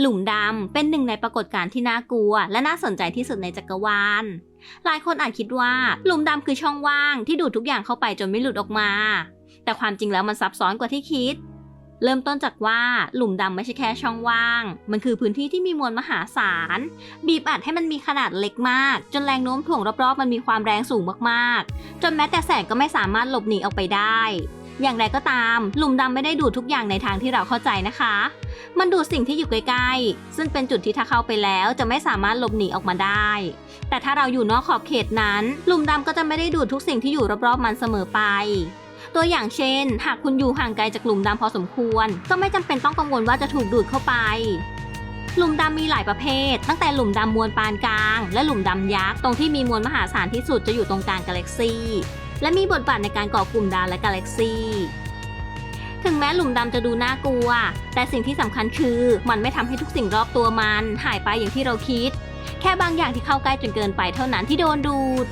หลุมดำเป็นหนึ่งในปรากฏการณ์ที่น่ากลัว และน่าสนใจที่สุดในจักรวาล หลายคนอาจคิดว่าหลุมดำคือช่องว่างที่ดูดทุกอย่างเข้าไปจนไม่หลุดออกมา แต่ความจริงแล้วมันซับซ้อนกว่าที่คิด เริ่มต้นจากว่าหลุมดำไม่ใช่แค่ช่องว่าง มันคือพื้นที่ที่มีมวลมหาศาล บีบอัดให้มันมีขนาดเล็กมาก จนแรงโน้มถ่วงรอบๆ มันมีความแรงสูงมากๆ จนแม้แต่แสงก็ไม่สามารถหลบหนีออกไปได้ อย่างไรก็ตาม หลุมดำไม่ได้ดูดทุกอย่างในทางที่เราเข้าใจนะคะ มันดูดสิ่งที่อยู่ใกล้ ๆ ซึ่งเป็นจุดที่ถ้าเข้าไปแล้วจะไม่สามารถหลบหนีออกมาได้ แต่ถ้าเราอยู่นอกขอบเขตนั้น หลุมดำก็จะไม่ได้ดูดทุกสิ่งที่อยู่รอบๆมันเสมอไปตัวอย่างเช่น หากคุณอยู่ห่างไกลจากหลุมดำพอสมควร ก็ไม่จำเป็นต้องกังวลว่าจะถูกดูดเข้าไป หลุมดำมีหลายประเภท ตั้งแต่หลุมดำมวลปานกลาง และหลุมดำยักษ์ ตรงที่มีมวลมหาศาลที่สุดจะอยู่ตรงกลางกาแล็กซี และมีบทบาทในการก่อกลุ่มดาวและกาแล็กซีถึงแม้หลุมดำจะดูน่ากลัว แต่สิ่งที่สำคัญคือ มันไม่ทำให้ทุกสิ่งรอบตัวมัน หายไปอย่างที่เราคิด แค่บางอย่างที่เข้าใกล้จนเกินไปเท่านั้นที่โดนดูด